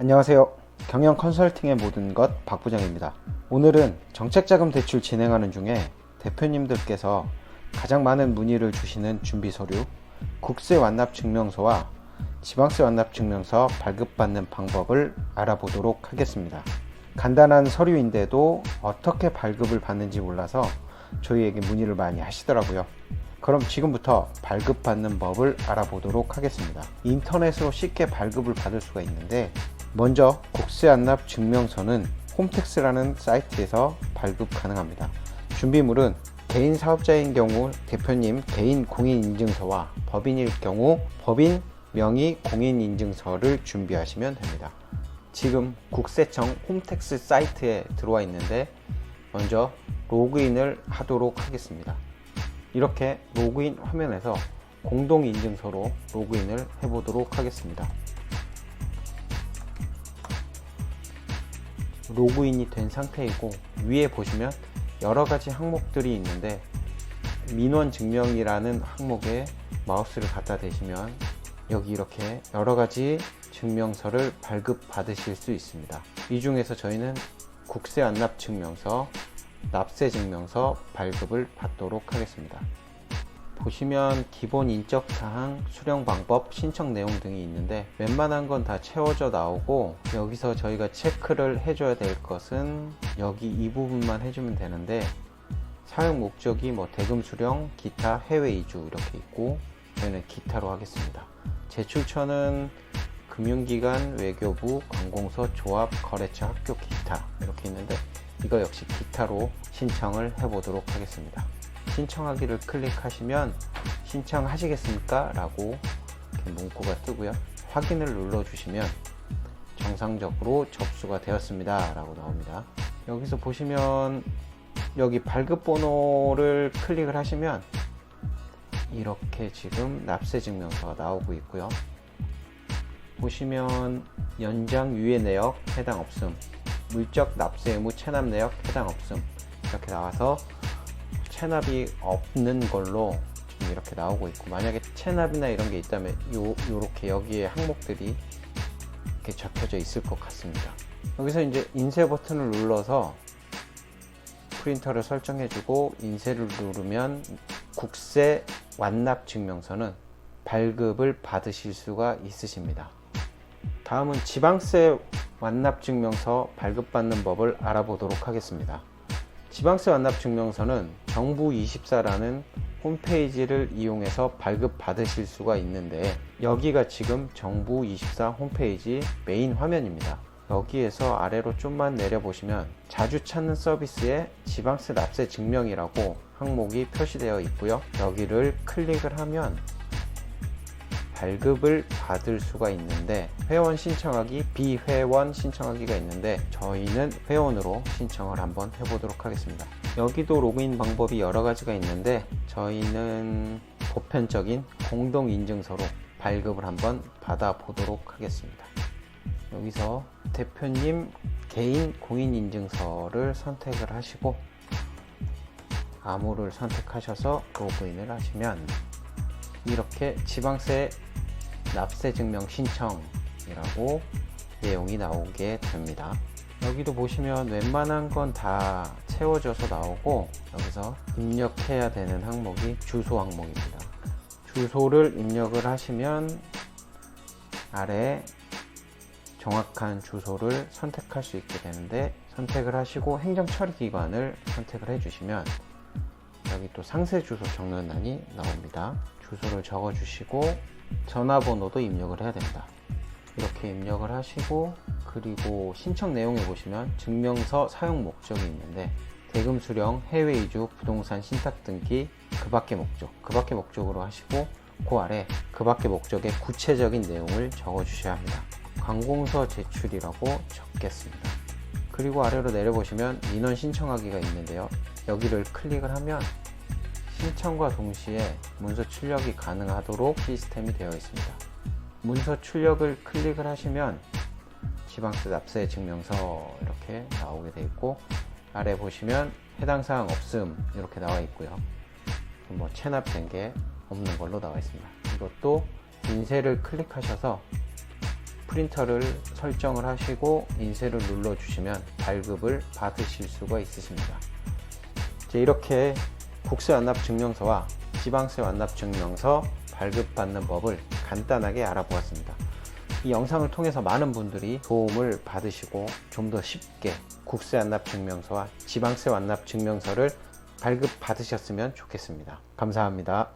안녕하세요. 경영 컨설팅의 모든 것 박부장입니다. 오늘은 정책자금 대출 진행하는 중에 대표님들께서 가장 많은 문의를 주시는 준비 서류, 국세 완납 증명서와 지방세 완납 증명서 발급받는 방법을 알아보도록 하겠습니다. 간단한 서류인데도 어떻게 발급을 받는지 몰라서 저희에게 문의를 많이 하시더라고요. 그럼 지금부터 발급받는 법을 알아보도록 하겠습니다. 인터넷으로 쉽게 발급을 받을 수가 있는데 먼저 국세 안납 증명서는 홈택스라는 사이트에서 발급 가능합니다. 준비물은 개인 사업자인 경우 대표님 개인 공인인증서와 법인일 경우 법인 명의 공인인증서를 준비하시면 됩니다. 지금 국세청 홈택스 사이트에 들어와 있는데 먼저 로그인을 하도록 하겠습니다. 이렇게 로그인 화면에서 공동인증서로 로그인을 해보도록 하겠습니다. 로그인이 된 상태이고 위에 보시면 여러 가지 항목들이 있는데 민원 증명이라는 항목에 마우스를 갖다 대시면 여기 이렇게 여러 가지 증명서를 발급 받으실 수 있습니다. 이 중에서 저희는 국세 안납 증명서, 납세 증명서 발급을 받도록 하겠습니다. 보시면 기본 인적 사항, 수령 방법, 신청 내용 등이 있는데 웬만한 건 다 채워져 나오고 여기서 저희가 체크를 해줘야 될 것은 여기 이 부분만 해주면 되는데 사용 목적이 뭐 대금 수령, 기타, 해외 이주 이렇게 있고 저희는 기타로 하겠습니다. 제출처는 금융기관, 외교부, 관공서, 조합, 거래처, 학교, 기타 이렇게 있는데 이거 역시 기타로 신청을 해보도록 하겠습니다. 신청하기를 클릭하시면 신청하시겠습니까? 라고 문구가 뜨고요. 확인을 눌러주시면 정상적으로 접수가 되었습니다. 라고 나옵니다. 여기서 보시면 여기 발급 번호를 클릭을 하시면 이렇게 지금 납세 증명서가 나오고 있고요. 보시면 연장 유예 내역 해당 없음, 물적 납세 의무 체납 내역 해당 없음 이렇게 나와서 체납이 없는 걸로 이렇게 나오고 있고 만약에 체납이나 이런 게 있다면 요 요렇게 여기에 항목들이 이렇게 적혀져 있을 것 같습니다. 여기서 이제 인쇄 버튼을 눌러서 프린터를 설정해주고 인쇄를 누르면 국세 완납 증명서는 발급을 받으실 수가 있으십니다. 다음은 지방세 완납 증명서 발급받는 법을 알아보도록 하겠습니다. 지방세 완납 증명서는 정부24라는 홈페이지를 이용해서 발급 받으실 수가 있는데 여기가 지금 정부24 홈페이지 메인 화면입니다. 여기에서 아래로 좀만 내려보시면 자주 찾는 서비스에 지방세 납세 증명이라고 항목이 표시되어 있고요. 여기를 클릭을 하면 발급을 받을 수가 있는데 회원 신청하기, 비회원 신청하기가 있는데 저희는 회원으로 신청을 한번 해보도록 하겠습니다. 여기도 로그인 방법이 여러 가지가 있는데 저희는 보편적인 공동인증서로 발급을 한번 받아보도록 하겠습니다. 여기서 대표님 개인 공인인증서를 선택을 하시고 암호를 선택하셔서 로그인을 하시면 이렇게 지방세 납세 증명 신청이라고 내용이 나오게 됩니다. 여기도 보시면 웬만한 건 다 채워져서 나오고 여기서 입력해야 되는 항목이 주소 항목입니다. 주소를 입력을 하시면 아래 정확한 주소를 선택할 수 있게 되는데 선택을 하시고 행정처리기관을 선택을 해주시면 여기 또 상세 주소 적는란이 나옵니다. 주소를 적어 주시고 전화번호도 입력을 해야 됩니다. 이렇게 입력을 하시고 그리고 신청 내용에 보시면 증명서 사용 목적이 있는데 대금 수령, 해외 이주, 부동산 신탁 등기, 그 밖의 목적, 그 밖의 목적으로 하시고 그 아래 그 밖의 목적의 구체적인 내용을 적어 주셔야 합니다. 관공서 제출이라고 적겠습니다. 그리고 아래로 내려보시면 민원 신청하기가 있는데요. 여기를 클릭을 하면 신청과 동시에 문서 출력이 가능하도록 시스템이 되어 있습니다. 문서 출력을 클릭을 하시면 지방세 납세 증명서 이렇게 나오게 되어 있고 아래 보시면 해당 사항 없음 이렇게 나와 있고요. 뭐 체납된 게 없는 걸로 나와 있습니다. 이것도 인쇄를 클릭하셔서 프린터를 설정을 하시고 인쇄를 눌러 주시면 발급을 받으실 수가 있으십니다. 이제 이렇게 국세 완납 증명서와 지방세 완납 증명서 발급받는 법을 간단하게 알아보았습니다. 이 영상을 통해서 많은 분들이 도움을 받으시고 좀 더 쉽게 국세 완납 증명서와 지방세 완납 증명서를 발급 받으셨으면 좋겠습니다. 감사합니다.